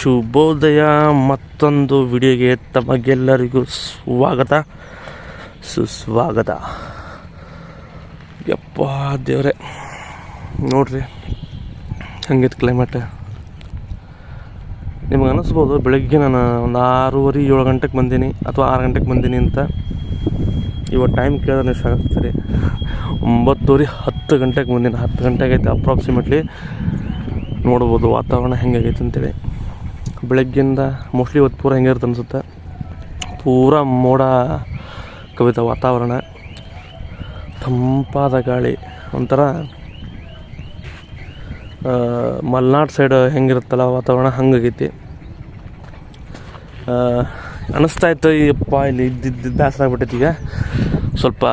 ಶುಭೋದಯ. ಮತ್ತೊಂದು ವಿಡಿಯೋಗೆ ತಮಗೆಲ್ಲರಿಗೂ ಸ್ವಾಗತ. ಸುಸ್ವಾಗತ. ಯಪ್ಪ ದೇವ್ರೆ. ನೋಡ್ರಿ ಹಂಗಿತ್ತು ಕ್ಲೈಮೇಟ್ ನಿಮ್ಗೆ ಅನ್ನಿಸ್ಬೋದು ಬೆಳಗ್ಗೆ ನಾನು ಒಂದು ಆರೂವರೆ, ಏಳು ಗಂಟೆಗೆ ಬಂದೀನಿ, ಅಥವಾ ಆರು ಗಂಟೆಗೆ ಬಂದೀನಿ ಅಂತ. ಇವತ್ತು ಟೈಮ್ ಕೇಳಿದ್ರೆ ಆಗ್ತದೆ ಒಂಬತ್ತುವರೆ, ಹತ್ತು ಗಂಟೆಗೆ ಬಂದೀನಿ. ಹತ್ತು ಗಂಟೆಗೆ ಅಪ್ರಾಕ್ಸಿಮೇಟ್ಲಿ ನೋಡ್ಬೋದು ವಾತಾವರಣ ಹೆಂಗಾಗೈತೆ ಅಂತೇಳಿ. ಬೆಳಗ್ಗಿಂದ ಮೋಸ್ಟ್ಲಿ ಇವತ್ತು ಪೂರ ಹೆಂಗಿರುತ್ತೆ ಅನಿಸುತ್ತೆ. ಪೂರ ಮೋಡ ಕವಿತ ವಾತಾವರಣ. ತಂಪಾದ ಗಾಳಿ. ಒಂಥರ ಮಲ್ನಾಡ್ ಸೈಡ್ ಹೆಂಗಿರುತ್ತಲ್ಲ ವಾತಾವರಣ, ಹಂಗಾಗೈತಿ. ಅನ್ನಿಸ್ತಾ ಇತ್ತು ಯಪ್ಪ ಇಲ್ಲಿ ಇದ್ದಿದ್ದು ಬೇಸರ ಆಗ್ಬಿಟ್ಟೈತಿ ಈಗ. ಸ್ವಲ್ಪ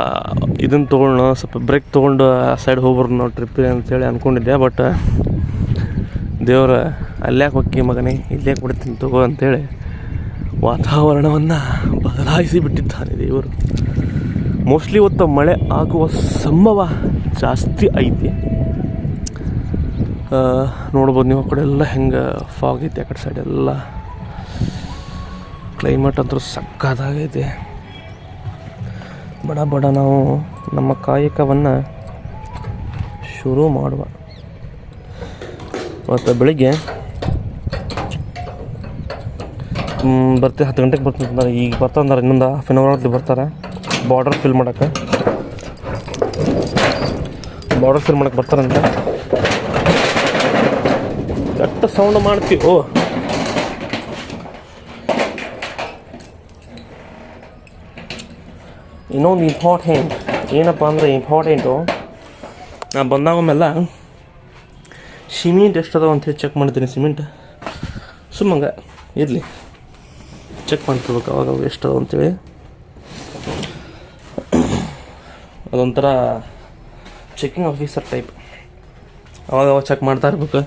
ಇದನ್ನು ತೊಗೊಂಡು, ಸ್ವಲ್ಪ ಬ್ರೇಕ್ ತೊಗೊಂಡು ಆ ಸೈಡ್ ಹೋಗ್ಬಾರ್ದು ನಾವು ಟ್ರಿಪ್ಪಿಗೆ ಅಂತೇಳಿ ಅಂದ್ಕೊಂಡಿದ್ದೆ ಬಟ್ ದೇವ್ರ ಅಲ್ಯಾಕೆ ಹೊಕ್ಕಿ ಮಗನೇ, ಇಲ್ಲೇ ಬಿಡ್ತೀನಿ ತಗೋ ಅಂತೇಳಿ ವಾತಾವರಣವನ್ನು ಬದಲಾಯಿಸಿ ಬಿಟ್ಟಿದ್ದಾನೆ ದೇವರು. ಮೋಸ್ಟ್ಲಿ ಇವತ್ತು ಮಳೆ ಆಗುವ ಸಂಭವ ಜಾಸ್ತಿ ಐತಿ. ನೋಡ್ಬೋದು ನೀವು ಆ ಕಡೆ ಎಲ್ಲ ಹೆಂಗೆ ಫಾಗ್ ಐತೆ, ಆ ಕಡೆ ಸೈಡ್ ಎಲ್ಲ. ಕ್ಲೈಮೇಟ್ ಅಂತೂ ಸಕ್ಕತ್ತಾಗೈತಿ ಬಡ ಬಡ ನಾವು ನಮ್ಮ ಕಾಯಕವನ್ನು ಶುರು ಮಾಡುವ. ಮತ್ತು ಬೆಳಿಗ್ಗೆ ಬರ್ತಿ ಬರ್ತೀವಿ ಹತ್ತು ಗಂಟೆಗೆ ಬರ್ತೀನಿ ಈಗ ಈಗ ಬರ್ತಾರೆ ಇನ್ನೊಂದು ಹಾಫ್ ಆನ್ ಅವರ್ ಬರ್ತಾರೆ. ಬಾರ್ಡರ್ ಫಿಲ್ ಮಾಡೋಕ್ಕೆ. ಬಾರ್ಡರ್ ಫಿಲ್ ಮಾಡೋಕ್ಕೆ ಬರ್ತಾರಂತೆ. ಕೆಟ್ಟ ಸೌಂಡ್ ಮಾಡ್ತೀವಿ ಓ. ಇನ್ನೊಂದು ಇಂಪಾರ್ಟೆಂಟ್ ಏನಪ್ಪ ಅಂದರೆ ಇಂಪಾರ್ಟೆಂಟು ನಾ ಬಂದಾಗೊಮ್ಮೆಲ್ಲ ಸಿಮೆಂಟ್ ಎಷ್ಟು ಅಂತ ಹೇಳಿ ಚೆಕ್ ಮಾಡ್ತೀನಿ ಸಿಮೆಂಟ್. ಸುಮ್ಮಂಗ, ಇರಲಿ. ಚೆಕ್ ಮಾಡ್ತಿರ್ಬೇಕು ಅವಾಗ ಅದಾವ ಅಂತೇಳಿ ಅದೊಂಥರ ಚೆಕಿಂಗ್ ಆಫೀಸರ್ ಟೈಪ್ ಅವಾಗ ಅವಾಗ ಚೆಕ್ ಮಾಡ್ತಾ ಇರ್ಬೇಕು.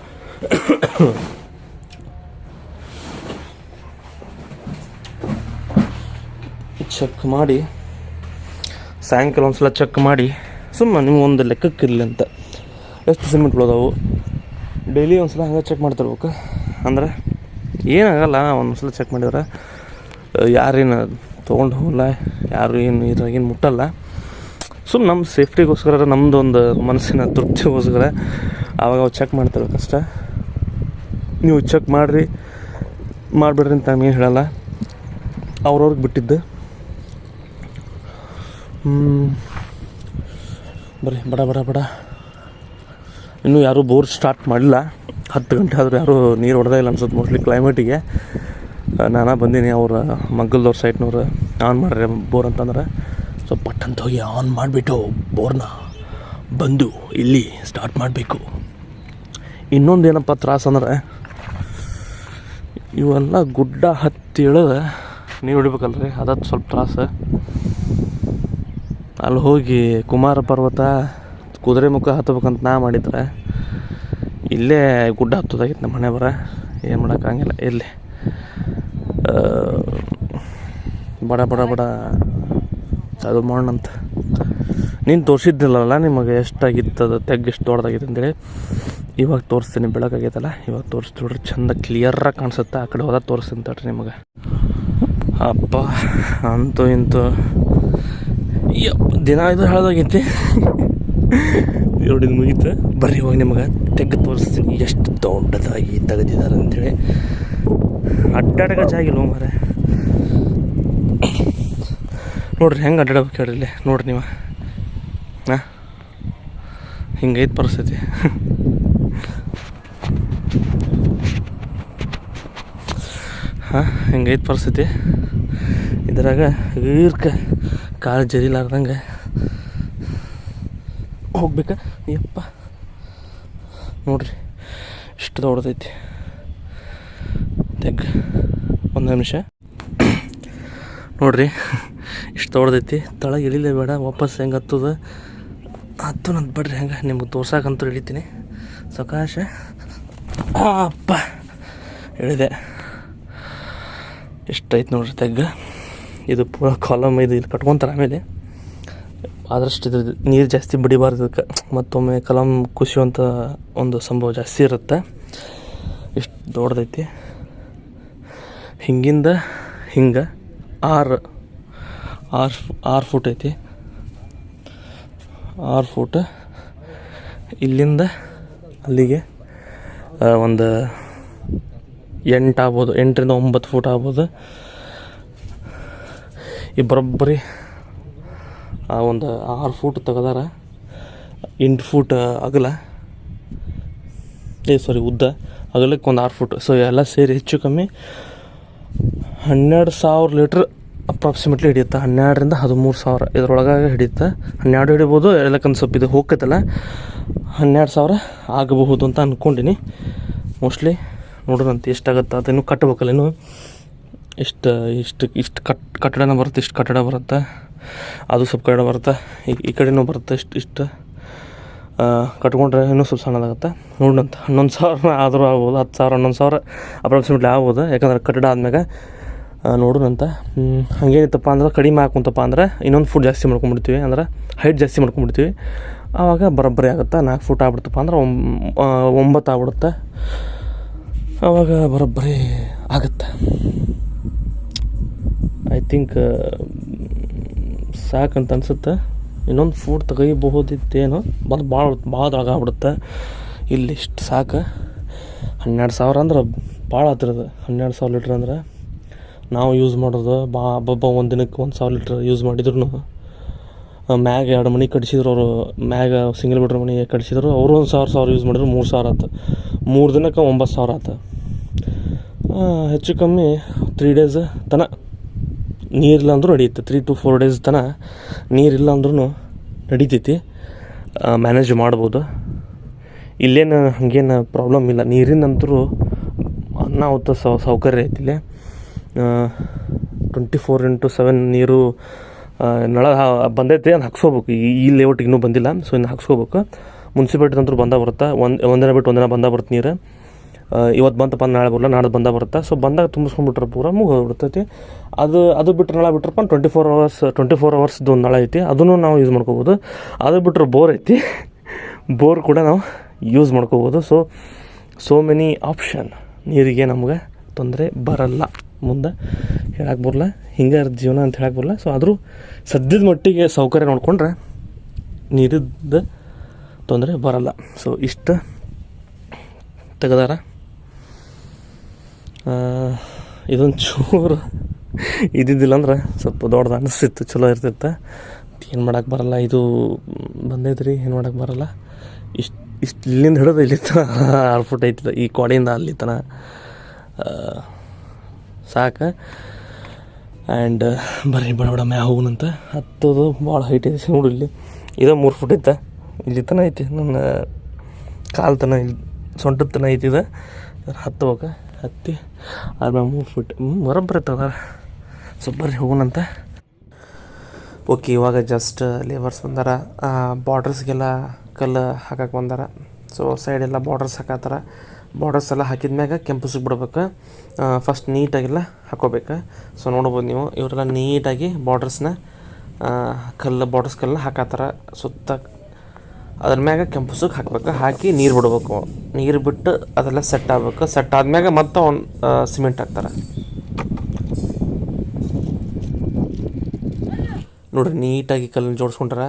ಚೆಕ್ ಮಾಡಿ. ಸಾಯಂಕಾಲ ಒಂದ್ಸಲ ಚೆಕ್ ಮಾಡಿ. ಸುಮ್ಮನೆ ನಿಮ್ಗೆ ಒಂದು ಲೆಕ್ಕಕ್ಕೆ ಇರಲಿ ಅಂತ. ಎಷ್ಟು ಸಿಮೆಂಟ್ಗಳು ಡೈಲಿ ಒಂದ್ಸಲ ಹಂಗೆ ಚೆಕ್ ಮಾಡ್ತಿರ್ಬೇಕು. ಅಂದ್ರೆ ಏನಾಗಲ್ಲ, ಒಂದ್ಸಲ ಚೆಕ್ ಮಾಡಿದ್ರೆ ಯಾರೇನು ತೊಗೊಂಡು ಹೋಗಲ್ಲ, ಯಾರು ಏನು ಇದ್ರಾಗೇನು ಮುಟ್ಟಲ್ಲ. ಸುಮ್ಮನೆ ನಮ್ಮ ಸೇಫ್ಟಿಗೋಸ್ಕರ ನಮ್ಮದು ಒಂದು ಮನಸ್ಸಿನ ತೃಪ್ತಿಗೋಸ್ಕರ ಆವಾಗ ಚೆಕ್ ಮಾಡ್ತಿರ್ಬೇಕಷ್ಟೆ. ನೀವು ಚೆಕ್ ಮಾಡಿರಿ, ಮಾಡಿಬಿಡ್ರಿ ಅಂತ ಏನು ಹೇಳಲ್ಲ. ಅವ್ರವ್ರಿಗೆ ಬಿಟ್ಟಿದ್ದು. ಬರೀ ಬರ್ರಿ ಬಡ ಬಡ ಬಡ. ಇನ್ನೂ ಯಾರೂ ಬೋರ್ ಸ್ಟಾರ್ಟ್ ಮಾಡಿಲ್ಲ. ಹತ್ತು ಗಂಟೆ ಆದರೂ ಯಾರೂ ನೀರು ಹೊಡೆದೇ ಇಲ್ಲ ಅನ್ಸುತ್ತೆ ಮೋಸ್ಟ್ಲಿ ಕ್ಲೈಮೇಟಿಗೆ ನಾನು ಬಂದೀನಿ ಅವ್ರ ಮಗ್ಗಲ್ದವ್ರ ಸೈಟ್ನವ್ರು ಆನ್ ಮಾಡ್ರಿ ಬೋರ್ ಅಂತಂದ್ರೆ. ಸೊ ಪಟ್ಟಂತ ಹೋಗಿ ಆನ್ ಮಾಡಿಬಿಟ್ಟು ಬೋರ್ನ ಬಂದು ಇಲ್ಲಿ ಸ್ಟಾರ್ಟ್ ಮಾಡಬೇಕು. ಇನ್ನೊಂದು ಏನಪ್ಪ ತ್ರಾಸ ಅಂದ್ರೆ, ಇವೆಲ್ಲ ಗುಡ್ಡ ಹತ್ತಿ ಇಳಿದ ನೀರು ಹೊಡಿಬೇಕಲ್ರಿ ಅದಕ್ಕೆ ಸ್ವಲ್ಪ ತ್ರಾಸ. ಅಲ್ಲಿ ಹೋಗಿ ಕುಮಾರ ಪರ್ವತ ಕುದುರೆ ಮುಖ ಹತ್ತಬೇಕಂತ ನಾ ಮಾಡಿದ್ರೆ ಇಲ್ಲೇ ಗುಡ್ಡ ಹತ್ತೋದಾಗಿತ್ತು ನಮ್ಮ ಮನೆ ಬರ, ಏನು ಮಾಡೋಕ್ಕಾಗಿಲ್ಲ ಇಲ್ಲಿ ಬಡ ಬಡ ಬಡ, ಅದು ಮಾಡೋಣಂತ ನೀನು ತೋರಿಸಿದ್ದಿಲ್ಲಲ್ಲ ನಿಮಗೆ ಎಷ್ಟಾಗಿತ್ತು ಅದು ತೆಗ್ ಎಷ್ಟು ದೊಡ್ಡದಾಗಿತ್ತು ಅಂತೇಳಿ? ಇವಾಗ ತೋರಿಸ್ತೀನಿ, ಬೆಳಕಾಗೈತಲ್ಲ, ಇವಾಗ ತೋರಿಸ್ತೀನಿ ನೋಡ್ರಿ, ಚಂದ ಕ್ಲಿಯರಾಗಿ ಕಾಣಿಸುತ್ತೆ, ಆ ಕಡೆ ಹೋದಾಗ ತೋರಿಸ್ತೀನಿ ತಡ್ರಿ ನಿಮಗೆ. ಅಪ್ಪ, ಅಂತೂ ಇಂತೂ. ದಿನ ಇದು ಹೇಳ್ದಾಗೈತಿ. ನೋಡಿದ್ ಮುಗೀತು. ಬರ್ರಿ, ಇವಾಗ ನಿಮಗೆ ತೆಗ್ದು ತೋರಿಸ್ತೀನಿ ಎಷ್ಟು ದೊಡ್ಡದಾಗಿ ತೆಗೆದಿದ್ದಾರೆ ಅಂತೇಳಿ ಅಡ್ಡಾಡಕ ಜಾಗಿಲ್ಲ ಮರ ನೋಡ್ರಿ, ಹೆಂಗೆ ಅಡ್ಡಾಡ್ಬೇಕು ಹೇಳ್ರಿ ಇಲ್ಲಿ. ನೋಡ್ರಿ ನೀವು. ಹಾಂ? ಹಿಂಗೈತೆ ಪರಿಸ್ಥಿತಿ. ಹಾಂ ಹಿಂಗೈತೆ ಪರಿಸ್ಥಿತಿ. ಇದ್ರಾಗ ಈರ್ಕ ಕಾಲು ಜರಿಲಾರ್ದಂಗೆ ಹೋಗ್ಬೇಕಾ? ಯಪ್ಪ. ನೋಡ್ರಿ, ಇಷ್ಟು ದೊಡ್ಡದೈತಿ. ತೆಗ್ ಒಂದು ನಿಮಿಷ. ನೋಡ್ರಿ, ಇಷ್ಟು ದೊಡ್ಡದೈತಿ. ತಳಗೆ ಇಳಿಲೇ ಬೇಡ, ವಾಪಸ್ ಹೆಂಗೆ ಹತ್ತದ? ಹತ್ತು ನಂದು ಬಿಡ್ರಿ ಹೆಂಗೆ, ನಿಮ್ಗೆ ತೋರ್ಸಕ್ಕಂತೂ ಇಳಿತೀನಿ. ಸಕಾಶ. ಅಪ್ಪ. ಇಳಿದೆ ಎಷ್ಟೈತೆ ನೋಡ್ರಿ ತೆಗ್ಗ. ಇದು ಪೂರ ಕಾಲಮ್ ಇದು ಇಲ್ಲಿ ಕಟ್ಕೊತಾರೆ ಆಮೇಲೆ. ಆದಷ್ಟು ಇದ್ರ ನೀರು ಜಾಸ್ತಿ ಬಡಿಬಾರ್ದು ಇದಕ್ಕೆ ಮತ್ತೊಮ್ಮೆ ಕಲಂ ಕುಸಿಯುವಂಥ ಒಂದು ಸಂಭವ ಜಾಸ್ತಿ ಇರುತ್ತೆ. ಇಷ್ಟು ದೊಡ್ಡದೈತಿ. ಹಿಂಗಿಂದ ಹಿಂಗೆ ಆರು ಆರು ಆರು ಫೂಟ್ ಐತಿ. ಆರು ಫೂಟ್. ಇಲ್ಲಿಂದ ಅಲ್ಲಿಗೆ ಒಂದು ಎಂಟು ಆಗ್ಬೋದು, ಎಂಟರಿಂದ ಒಂಬತ್ತು ಫೂಟ್ ಆಗ್ಬೋದು. ಈ ಒಂದು ಆರು ಫೂಟ್ ತೆಗೆದಾರ. ಎಂಟು ಫೂಟ್ ಅಗಲ. ಏ ಸಾರಿ ಉದ್ದ. ಅಗಲಕ್ಕೆ ಒಂದು ಆರು ಫೂಟ್. ಸೊ ಎಲ್ಲ ಸೇರಿ ಹೆಚ್ಚು ಕಮ್ಮಿ ಹನ್ನೆರಡು ಸಾವಿರ ಲೀಟ್ರ್ ಅಪ್ರಾಕ್ಸಿಮೇಟ್ಲಿ ಹಿಡಿಯುತ್ತೆ. ಹನ್ನೆರಡರಿಂದ ಹದಿಮೂರು ಸಾವಿರ. ಇದ್ರೊಳಗೆ ಹಿಡಿಯುತ್ತೆ. ಹನ್ನೆರಡು ಹಿಡಿಬೋದು ಎಲ್ಲಕ್ಕಂದು ಸ್ವಲ್ಪ ಇದು ಹೋಗ್ತೈತಲ್ಲ. ಹನ್ನೆರಡು ಸಾವಿರ ಆಗಬಹುದು ಅಂತ ಅಂದ್ಕೊಂಡಿನಿ ಮೋಸ್ಟ್ಲಿ ನೋಡೋಣಂತ ಎಷ್ಟಾಗುತ್ತೆ ಅದನ್ನು ಕಟ್ಟಬೇಕಲ್ಲ ಇನ್ನು. ಇಷ್ಟು ಇಷ್ಟು ಇಷ್ಟು ಕಟ್, ಕಟ್ಟಡನ ಬರುತ್ತೆ, ಇಷ್ಟು ಕಟ್ಟಡ ಬರುತ್ತೆ. ಅದು ಸ್ವಲ್ಪ ಕಡೆ ಬರುತ್ತೆ. ಈ ಕಡೆನೂ ಬರುತ್ತೆ ಇಷ್ಟು ಇಷ್ಟು. ಕಟ್ಕೊಂಡ್ರೆ ಇನ್ನೂ ಸ್ವಲ್ಪ ಸಣ್ಣದಾಗುತ್ತೆ. ನೋಡೋಣಂತ ಹನ್ನೊಂದು ಸಾವಿರ ಆದರೂ ಆಗ್ಬೋದು, ಹತ್ತು ಸಾವಿರ, ಹನ್ನೊಂದು ಸಾವಿರ ಅಪ್ರಾಕ್ಸಿಮೇಟ್ಲಿ ಆಗ್ಬೋದು. ಯಾಕಂದ್ರೆ ಕಟ್ಟಡ ಆದ್ಮ್ಯಾಗ ನೋಡೋಣಂತ ಹಂಗೇನಿತ್ತಪ್ಪ ಅಂದ್ರೆ ಕಡಿಮೆ ಹಾಕೊಂತಪ್ಪ ಅಂದ್ರೆ ಇನ್ನೊಂದು ಫುಟ್ ಜಾಸ್ತಿ ಮಾಡ್ಕೊಂಡ್ಬಿಡ್ತೀವಿ. ಅಂದ್ರೆ ಹೈಟ್ ಜಾಸ್ತಿ ಮಾಡ್ಕೊಂಡ್ಬಿಡ್ತೀವಿ. ಆವಾಗ ಬರೋಬ್ಬರಿ ಆಗುತ್ತೆ. ನಾಲ್ಕು ಫುಟ್ ಆಗ್ಬಿಡ್ತಪ್ಪ ಅಂದ್ರೆ ಒಂಬ ಒಂಬತ್ತು ಆಗ್ಬಿಡುತ್ತೆ. ಆವಾಗ ಬರೋಬ್ಬರಿ ಆಗುತ್ತೆ. ಐ ಥಿಂಕ್ ಸಾಕಂತ ಅನ್ಸುತ್ತೆ. ಇನ್ನೊಂದು ಫುಡ್ ತಗೀಬಹುದಿತ್ತೇನು ಬಂದು ಭಾಳ ಭಾಳ ಆಗ್ಬಿಡುತ್ತೆ. ಇಲ್ಲಿ ಇಷ್ಟು ಸಾಕು. ಹನ್ನೆರಡು ಸಾವಿರ ಅಂದ್ರೆ ಭಾಳ ಹತ್ತಿರದ ಹನ್ನೆರಡು ಸಾವಿರ ಲೀಟ್ರ್ ಅಂದ್ರೆ ನಾವು ಯೂಸ್ ಮಾಡೋದು, ಬಾ ಹಬ್ಬಬ್ಬ ಒಂದು ದಿನಕ್ಕೆ ಒಂದು ಸಾವಿರ ಲೀಟ್ರ್ ಯೂಸ್ ಮಾಡಿದ್ರು ಮ್ಯಾಗ ಎರಡು ಮನೆ ಕಟ್ಸಿದ್ರು ಅವರು. ಮ್ಯಾಗ ಸಿಂಗಲ್ ಬೆಡ್ರೂಮ್ ಮನೆ ಕಟ್ಸಿದ್ರು. ಅವರು ಒಂದು ಸಾವಿರ ಸಾವಿರ ಯೂಸ್ ಮಾಡಿದ್ರು, ಮೂರು ಸಾವಿರ ಆಯ್ತು ಮೂರು ದಿನಕ್ಕೆ ಒಂಬತ್ತು ಸಾವಿರ ಆಯ್ತು ಹೆಚ್ಚು ಕಮ್ಮಿ ತ್ರೀ ಡೇಸ್ ತನ ನೀರಿಲ್ಲ ಅಂದರೂ ನಡೆಯುತ್ತೆ ತ್ರೀ ಟು ಫೋರ್ ಡೇಸ್ ತನಕ ನೀರಿಲ್ಲ ಅಂದ್ರೂ ನಡೀತೈತಿ ಮ್ಯಾನೇಜ್ ಮಾಡ್ಬೋದು. ಇಲ್ಲೇನು, ಹಂಗೇನು ಪ್ರಾಬ್ಲಮ್ ಇಲ್ಲ. ನೀರಿನಂತರೂ ಅನಾಹುತ ಸೌಕರ್ಯ ಐತಿ ಇಲ್ಲಿ. ಟ್ವೆಂಟಿ ಫೋರ್ ಇಂಟು ಸೆವೆನ್ ನೀರು ನಳ ಬಂದೈತೆ ಅದು ಹಾಕ್ಸ್ಕೋಬೇಕು. ಈ ಲೇಔಟ್ ಇನ್ನೂ ಬಂದಿಲ್ಲ. ಸೊ ಇನ್ನು ಹಾಕ್ಸ್ಕೋಬೇಕು. ಮುನ್ಸಿಪಾಲ್ಟಿ ಅಂತೂ ಬಂದ ಬರುತ್ತೆ? ಒಂದು, ಒಂದಿನ ಬಿಟ್ಟು ಒಂದಿನ ಬಂದ ಬರುತ್ತೆ ನೀರು. ಇವತ್ತು ಬಂತಪ್ಪ ನಾಳೆ ಬರಲ್ಲ ನಾಳೆ ಬಂದ ಬರುತ್ತೆ? ಸೊ ಬಂದಾಗ ತುಂಬಿಸ್ಕೊಂಡ್ಬಿಟ್ರೆ ಪೂರ ಮುಗಿದ್ಬಿಡ್ತೈತಿ ಅದು ಅದು ಬಿಟ್ಟರೆ ನಾಳೆ ಬಿಟ್ರಪ್ಪ twenty four hours twenty four ಅವರ್ಸ್ದು ಒಂದು ನಾಳೆ ಐತಿ. ಅದನ್ನು ನಾವು ಯೂಸ್ ಮಾಡ್ಕೋಬೋದು. ಅದು ಬಿಟ್ಟರೆ ಬೋರ್ ಐತಿ. ಬೋರ್ ಕೂಡ ನಾವು ಯೂಸ್ ಮಾಡ್ಕೋಬೋದು. ಸೊ ಸೋ ಮೆನಿ ಆಪ್ಷನ್ ನೀರಿಗೆ ನಮ್ಗೆ ತೊಂದರೆ ಬರಲ್ಲ. ಮುಂದೆ ಹೇಳಕ್ಕೆ ಬರಲ್ಲ ಹಿಂಗೆ ಜೀವನ ಅಂತ ಹೇಳಕ್ಕೆ ಬರಲ್ಲ ಸೊ ಆದರೂ ಸದ್ಯದ ಮಟ್ಟಿಗೆ ಸೌಕರ್ಯ ನೋಡಿಕೊಂಡ್ರೆ ನೀರಿದ್ದು ತೊಂದರೆ ಬರಲ್ಲ. ಸೊ ಇಷ್ಟು ತೆಗೆದಾರ? ಇದೊಂದು ಚೂರು ಇದ್ದಿದ್ದಿಲ್ಲ ಅಂದ್ರೆ ಸ್ವಲ್ಪ ದೊಡ್ಡದು ಅನಿಸ್ತಿತ್ತು, ಚಲೋ ಇರ್ತಿತ್ತು. ಏನು ಮಾಡೋಕ್ಕೆ ಬರಲ್ಲ, ಇದು ಬಂದೈತೆ ರೀ ಏನು ಮಾಡೋಕ್ಕೆ ಬರಲ್ಲ. ಇಷ್ಟು ಇಷ್ಟು ಇಲ್ಲಿಂದ ಹಿಡಿದು ಇಲ್ಲಿ ತನ ಆರು ಫುಟ್ ಐತಿ, ಈ ಕೊಡೆಯಿಂದ ಅಲ್ಲಿ ತನ ಸಾಕು. ಆ್ಯಂಡ್ ಬರ್ರಿ ಬಡ ಬಡ ಮ್ಯಾ ಹೋಗುನಂತ ಹತ್ತೋದು ಭಾಳ ಹೈಟ್ ಐತಿ ನೋಡು ಇಲ್ಲಿ ಇದು ಮೂರು ಫುಟ್ ಐತೆ. ಇಲ್ಲಿ ತನ ಐತಿ, ನನ್ನ ಕಾಲು ತನ ಇಲ್ಲಿ ಸೊಂಟದ ತನ ಐತಿ ಇದು. ಹತ್ತಬೇಕು. ಹತ್ತಿ ಆದ್ಮೇಲೆ ಮೂರು ಫುಟ್ ಬರೋಬ್ಬರ ಐತದ ಸೊ ಬರ್ರಿ ಹೋಗೋಣಂತ ಓಕೆ ಇವಾಗ ಜಸ್ಟ್ ಲೇಬರ್ಸ್ ಬಂದಾರ. ಬಾರ್ಡರ್ಸ್ಗೆಲ್ಲ ಕಲ್ಲು ಹಾಕಕ್ಕೆ ಬಂದಾರ. ಸೊ ಸೈಡೆಲ್ಲ ಬಾರ್ಡರ್ಸ್ ಹಾಕತ್ತಾರ. ಬಾರ್ಡರ್ಸ್ ಎಲ್ಲ ಹಾಕಿದ ಮ್ಯಾಗ ಕೆಂಪುಸಿಗೆ ಬಿಡ್ಬೇಕು. ಫಸ್ಟ್ ನೀಟಾಗೆಲ್ಲ ಹಾಕೋಬೇಕು. ಸೊ ನೋಡ್ಬೋದು ನೀವು, ಇವರೆಲ್ಲ ನೀಟಾಗಿ ಬಾರ್ಡರ್ಸ್ನ ಕಲ್ಲು ಬಾರ್ಡರ್ಸ್ ಕಲ್ಲು ಹಾಕತ್ತಾರ. ಸುತ್ತ ಅದ್ರ ಮ್ಯಾಗ ಕೆಂಪುಸಕ್ಕೆ ಹಾಕ್ಬೇಕು, ಹಾಕಿ ನೀರು ಬಿಡ್ಬೇಕು. ನೀರು ಬಿಟ್ಟು ಅದೆಲ್ಲ ಸೆಟ್ ಆಗ್ಬೇಕು. ಸೆಟ್ ಆದ್ಮ್ಯಾಗ ಮತ್ತೆ ಒಂದು ಸಿಮೆಂಟ್ ಹಾಕ್ತಾರೆ. ನೋಡ್ರಿ, ನೀಟಾಗಿ ಕಲ್ಲನ್ನು ಜೋಡಿಸ್ಕೊಂಡ್ರೆ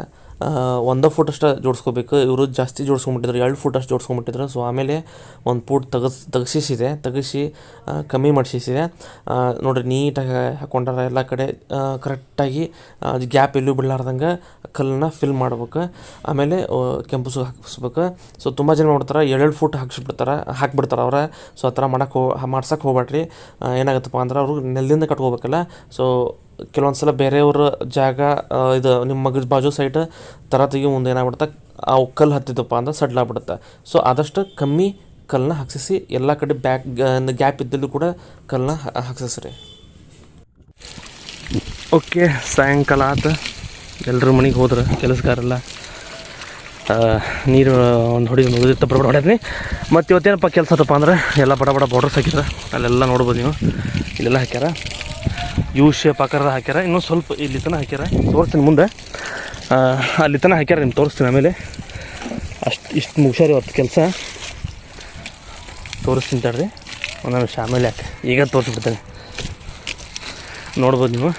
ಒಂದೇ ಫುಟ್ ಅಷ್ಟು ಜೋಡಿಸ್ಕೋಬೇಕು. ಇವರು ಜಾಸ್ತಿ ಜೋಡಿಸ್ಕೊಂಬಿಟ್ಟಿದ್ರು ಎರಡು ಫುಟ್ ಅಷ್ಟು ಜೋಡಿಸ್ಕೊಂಬಿಟ್ಟಿದ್ರು ಸೊ ಆಮೇಲೆ ಒಂದು ಫೂಟ್ ತೆಗಸ್, ತಗಸಿಸಿದೆ. ತಗಸಿ ಕಮ್ಮಿ ಮಾಡಿಸಿದೆ ನೋಡಿರಿ, ನೀಟಾಗಿ ಹಾಕೊಂಡಾರ ಎಲ್ಲ ಕಡೆ ಕರೆಕ್ಟಾಗಿ ಗ್ಯಾಪ್ ಎಲ್ಲೂ ಬಿಡಲಾರ್ದಂಗೆ ಕಲ್ಲನ್ನ ಫಿಲ್ ಮಾಡ್ಬೇಕು. ಆಮೇಲೆ ಕೆಂಪುಸು ಕೆಂಪು ಹಾಕಿಸ್ಬೇಕು. ಸೊ ತುಂಬ ಜನ ನೋಡ್ತಾರೆ, ಎರಡೆರಡು ಫುಟ್ ಹಾಕ್ಸ್ಬಿಡ್ತಾರೆ, ಹಾಕ್ಬಿಡ್ತಾರೆ ಅವ್ರ. ಸೊ ಆ ಥರ ಮಾಡೋಕ್ಕೆ ಹೋ ಮಾಡ್ಸೋಕ್ಕೆ ಹೋಗ್ಬೇಡ್ರಿ ಏನಾಗುತ್ತಪ್ಪ ಅಂದ್ರೆ ಅವರು ನೆಲದಿಂದ ಕಟ್ಕೋಬೇಕಲ್ಲ. ಸೊ ಕೆಲವೊಂದು ಸಲ ಬೇರೆಯವ್ರ ಜಾಗ ಇದು ನಿಮ್ಮ ಮಗದ ಬಾಜು ಸೈಡ್ ತರ ತೆಗಿ ಮುಂದೆ ಏನಾಗ್ಬಿಡುತ್ತೆ? ಅವು ಕಲ್ಲು ಹತ್ತಿದ್ದಪ್ಪ ಅಂದ್ರೆ ಸಡ್ಲಾಗ್ಬಿಡುತ್ತೆ ಸೊ ಆದಷ್ಟು ಕಮ್ಮಿ ಕಲ್ಲನ್ನ ಹಾಕ್ಸಿಸಿ, ಎಲ್ಲ ಕಡೆ ಬ್ಯಾಕ್ ಗ್ಯಾಪ್ ಇದ್ದಲ್ಲೂ ಕೂಡ ಕಲ್ಲನ್ನ ಹಾಕ್ಸಿಸ್ರಿ. ಓಕೆ ಸಾಯಂಕಾಲ ಆತ. ಎಲ್ಲರೂ ಮನೆಗೆ ಹೋದ್ರೆ ಕೆಲಸಗಾರೆಲ್ಲ ನೀರು, ಒಂದು ಹೊಡಿ ಮುಗಿದಿತ್ತು ಬಡ ಹೊಡೆದ್ನಿ ಮತ್ತು ಇವತ್ತೇನಪ್ಪ ಕೆಲಸ ಆತಪ್ಪ ಅಂದ್ರೆ, ಎಲ್ಲ ಬಡ ಬಡ ಬಾರ್ಡರ್ಸ್ ಹಾಕಿದ್ರೆ ಅಲ್ಲೆಲ್ಲ ನೋಡ್ಬೋದು ನೀವು. ಇಲ್ಲೆಲ್ಲ ಹಾಕ್ಯಾರ. ಯು ಶೇಪ್ ಆಕಾರದ ಹಾಕ್ಯಾರ. ಇನ್ನೊಂದು ಸ್ವಲ್ಪ ಇಲ್ಲಿ ತನಕ ಹಾಕ್ಯಾರ. ತೋರಿಸ್ತೀನಿ ಮುಂದೆ. ಅಲ್ಲಿ ತನಕ ಹಾಕ್ಯಾರ, ನಿಮ್ಗೆ ತೋರಿಸ್ತೀನಿ ಆಮೇಲೆ. ಅಷ್ಟು, ಇಷ್ಟು ಮುಗ್ಸ್ಯಾರ ಹೊತ್ತು ಕೆಲಸ. ತೋರಿಸ್ತೀನಿ ತಡ್ರಿ. ಒಂದು ನಿಮಿಷ ಆಮೇಲೆ ಯಾಕೆ? ಈಗ ತೋರಿಸ್ಬಿಡ್ತೇನೆ. ನೋಡ್ಬೋದು ನೀವು.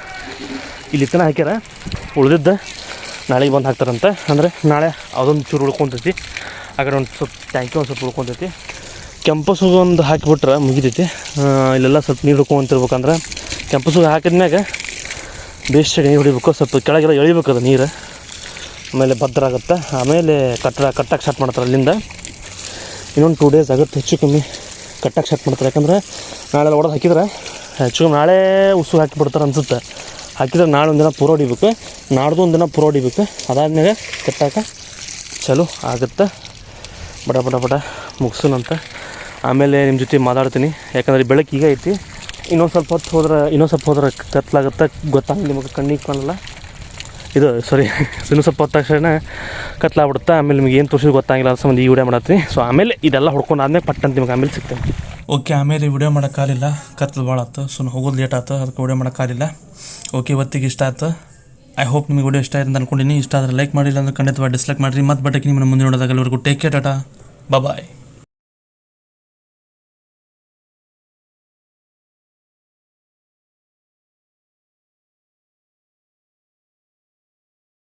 ಇಲ್ಲಿ ತನಕ ಹಾಕ್ಯಾರ. ಉಳ್ದಿದ್ದ ನಾಳೆಗೆ ಬಂದು ಹಾಕ್ತಾರಂತೆ. ಅಂದರೆ ನಾಳೆ ಅದೊಂದು ಚೂರು ಉಳ್ಕೊತೈತಿ. ಆ ಕಡೆ ಒಂದು ಸ್ವಲ್ಪ ಟ್ಯಾಂಕಿ ಒಂದು ಸ್ವಲ್ಪ ಉಳ್ಕೊತೈತಿ. ಕೆಂಪಸ್ ಒಂದು ಹಾಕಿಬಿಟ್ರೆ ಮುಗಿತೈತಿ. ಇಲ್ಲೆಲ್ಲ ಸ್ವಲ್ಪ ನೀರು ಹಿಡ್ಕೊಂತಿರ್ಬೇಕಂದ್ರೆ ಕೆಂಪಸ್ ಹಾಕಿದ್ಮ್ಯಾಗ ಬೇಸ್ಟ್ ನೀರು ಹೊಡಿಬೇಕು, ಸ್ವಲ್ಪ ಕೆಳಗೆಲ್ಲ ಎಳಿಬೇಕು ಅದು ನೀರು. ಆಮೇಲೆ ಭದ್ರ ಆಗುತ್ತೆ. ಆಮೇಲೆ ಕಟ್ಟಡ, ಕಟ್ಟಕ್ಕೆ ಸ್ಟಾರ್ಟ್ ಮಾಡ್ತಾರೆ ಅಲ್ಲಿಂದ. ಇನ್ನೊಂದು ಟೂ ಡೇಸ್ ಆಗುತ್ತೆ, ಹೆಚ್ಚು ಕಮ್ಮಿ ಕಟ್ಟಕ್ಕೆ ಸ್ಟಾರ್ಟ್ ಮಾಡ್ತಾರೆ. ಯಾಕಂದ್ರೆ ನಾಳೆ ಒಡೆದು ಹಾಕಿದ್ರೆ, ಹೆಚ್ಚು ನಾಳೆ ಉಸು ಹಾಕಿಬಿಡ್ತಾರೆ ಅನ್ಸುತ್ತೆ. ಹಾಕಿದ್ರೆ ನಾಳೆ ಒಂದಿನ ದಿನ ಪೂರ ಹೊಡಿಬೇಕು, ನಾಡ್ದು ಒಂದಿನ ದಿನ ಪೂರ ಹೊಡಿಬೇಕು. ಅದಾದ್ಮೇಲೆ ಕಟ್ಟಾಕ ಚಲೋ ಆಗುತ್ತೆ. ಬಡ ಬಡ ಬಡ ಮುಗಿಸೋಣಂತ. ಆಮೇಲೆ ನಿಮ್ಮ ಜೊತೆ ಮಾತಾಡ್ತೀನಿ. ಯಾಕಂದ್ರೆ ಬೆಳಕು ಈಗ ಐತಿ. ಇನ್ನೊಂದು ಸ್ವಲ್ಪ ಹೊತ್ತು ಹೋದ್ರೆ, ಇನ್ನೊಂದು ಸ್ವಲ್ಪ ಹೋದ್ರೆ ಕತ್ಲಾಗುತ್ತೆ ಗೊತ್ತಾಗಲ್ಲ ನಿಮಗೆ ಕಣ್ಣಿಗೆ ಕಾಣಲ್ಲ. ಇದು ಸಾರಿ ಇನ್ನೂ ಸ್ವಲ್ಪ ಹೊತ್ತು ತಕ್ಷಣ ಕತ್ಲಾಗ್ಬಿಡುತ್ತೆ. ಆಮೇಲೆ ನಿಮ್ಗೆ ಏನು ತೋರಿಸಿದ್ರು ಗೊತ್ತಾಗಿಲ್ಲ ಅದ್ರ ಸಂಬಂಧ ಈ ವಿಡಿಯೋ ಮಾಡತ್ತೀನಿ. ಸೊ ಆಮೇಲೆ ಇದೆಲ್ಲ ಹೊಡ್ಕೊಂಡು ಆದ್ಮೇಲೆ ಪಟ್ಟಂತ ನಿಮ್ಗೆ ಆಮೇಲೆ ಸಿಗ್ತೇನೆ ಓಕೆ ಆಮೇಲೆ ವಿಡಿಯೋ ಮಾಡೋಕ್ಕಾಗಲಿಲ್ಲ ಕತ್ಲು ಭಾಳ ಆಯ್ತು ಸೊ ಹೋಗೋದು ಲೇಟ್ ಆಯ್ತು ಅದಕ್ಕೆ ವಿಡಿಯೋ ಮಾಡೋಕ್ಕಾಗಲಿಲ್ಲ ಓಕೆ ಇವತ್ತಿಗೆ ಇಷ್ಟ ಆಯ್ತು ಐ ಹೋಪ್ ನಿಮಗೆ ವಿಡಿಯೋ ಇಷ್ಟ ಆಯ್ತು ಅಂತ ಅನ್ಕೊಂಡಿನಿ. ಇಷ್ಟ ಆದರೆ ಲೈಕ್ ಮಾಡಿಲ್ಲ ಅಂದ್ರೆ ಖಂಡಿತವಾಗಿ ಡಿಸ್ಲೈಕ್ ಮಾಡಿರಿ. ಮತ್ತೆ ಬಟ್ಟಕ್ಕೆ ನಿಮ್ಮನ್ನು ಮುಂದೆ ನೋಡೋದಾಗ ಎಲ್ಲರಿಗೂ ಟೇಕ್ ಕೇರ್ ಟಾಟಾ. ಬಾಯ್